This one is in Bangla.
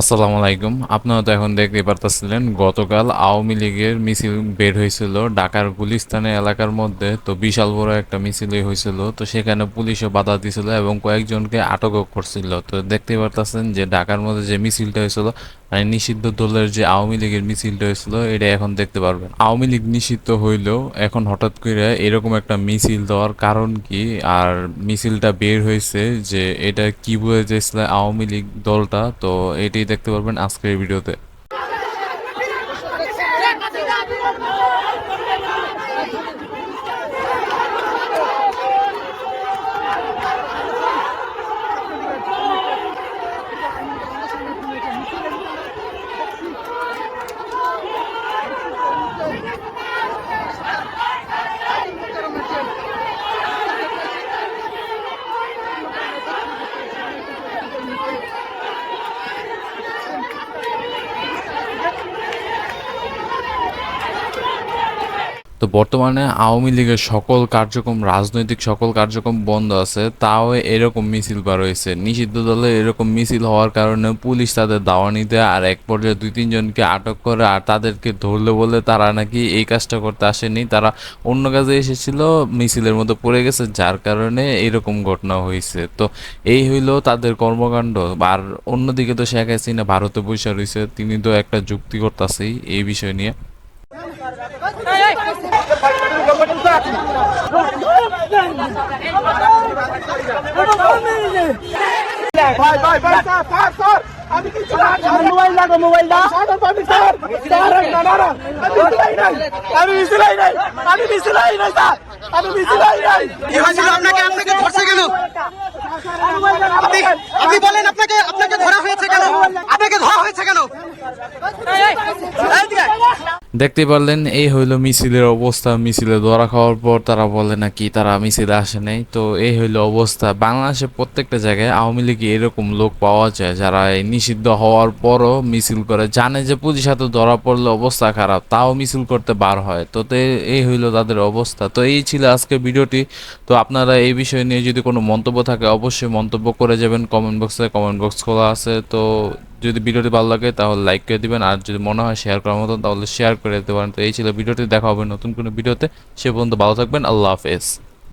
আসসালামু আলাইকুম। আপনারা তো এখন দেখতে পারতেছিলেন, গতকাল আওয়ামী লীগের মিছিল বের হয়েছিল ঢাকার গুলিস্তানে এলাকার মধ্যে। তো বিশাল বড় একটা মিছিলই হয়েছিল। তো সেখানে পুলিশও বাধা দিছিল এবং কয়েকজনকে আটকও করছিল। তো দেখতে পারতেছেন যে ঢাকার মধ্যে যে মিছিলটা হয়েছিল মানে নিষিদ্ধ দলের যে আওয়ামী লীগের মিছিলটা হয়েছিল এটা এখন দেখতে পারবেন। আওয়ামী লীগ নিষিদ্ধ হইলেও এখন হঠাৎ করে এরকম একটা মিছিল দেওয়ার কারণ কি? আর মিছিলটা বের হয়েছে যে এটা কি বুঝেছিল আওয়ামী লীগ দলটা? তো এটাই দেখতে পারবেন আজকের ভিডিওতে। তো বর্তমানে আওয়ামী লীগের সকল কার্যক্রম রাজনৈতিক সকল কার্যক্রম বন্ধ আছে তাও এরকম মিছিল বার হয়েছে নিষিদ্ধ দলে এরকম মিছিল হওয়ার কারণে পুলিশ তাদের দাওয়া নিতে আর এক পর্যায়ে দুই তিনজনকে আটক করে আর তাদেরকে ধরলে বলে তারা নাকি এই কাজটা করতে আসেনি তারা অন্য কাজে এসেছিল মিছিলের মধ্যে পড়ে গেছে যার কারণে এরকম ঘটনা হয়েছে তো এই হইল তাদের কর্মকাণ্ড আর অন্যদিকে তো শেখ হাসিনা ভারতে বসে রয়েছে তিনি তো একটা যুক্তি করতেছেই এই বিষয় নিয়ে মোবাইল লাগো মোবাইল দাও আমি না না না আমি মিছিলাই নাই আমি মিছিলাই নাই আপনি আপনি বলেন আপনাকে আপনাকে ধরা হয়েছে কেন আপনাকে ধরা হয়েছে কেন এইদিকে। দেখতে পারলেন, এই হইল মিছিলের অবস্থা। মিছিলে ধরা খাওয়ার পর তারা বলে নাকি তারা মিছিলে আসে নাই। তো এই হইল অবস্থা। বাংলাদেশে প্রত্যেকটা জায়গায় আওয়ামী লীগে এরকম লোক পাওয়া যায়, যারা নিষিদ্ধ হওয়ার পরও মিছিল করে। জানে যে পুলিশ হাতে ধরা পড়লে অবস্থা খারাপ, তাও মিছিল করতে বার হয়। তে এই হইল তাদের অবস্থা। তো এই ছিল আজকে ভিডিওটি। তো আপনারা এই বিষয় নিয়ে যদি কোনো মন্তব্য থাকে, অবশ্যই মন্তব্য করে যাবেন। কমেন্ট বক্সে, কমেন্ট বক্স খোলা আছে। তো যদি ভিডিওটি ভালো লাগে তাহলে লাইক করে দেবেন, আর যদি মনে হয় শেয়ার করার মতন তাহলে শেয়ার করে দিতে পারেন। তো এই ছিল ভিডিওটি, দেখা হবে নতুন কোনো ভিডিওতে। সে পর্যন্ত ভালো থাকবেন, আল্লাহ হাফেজ।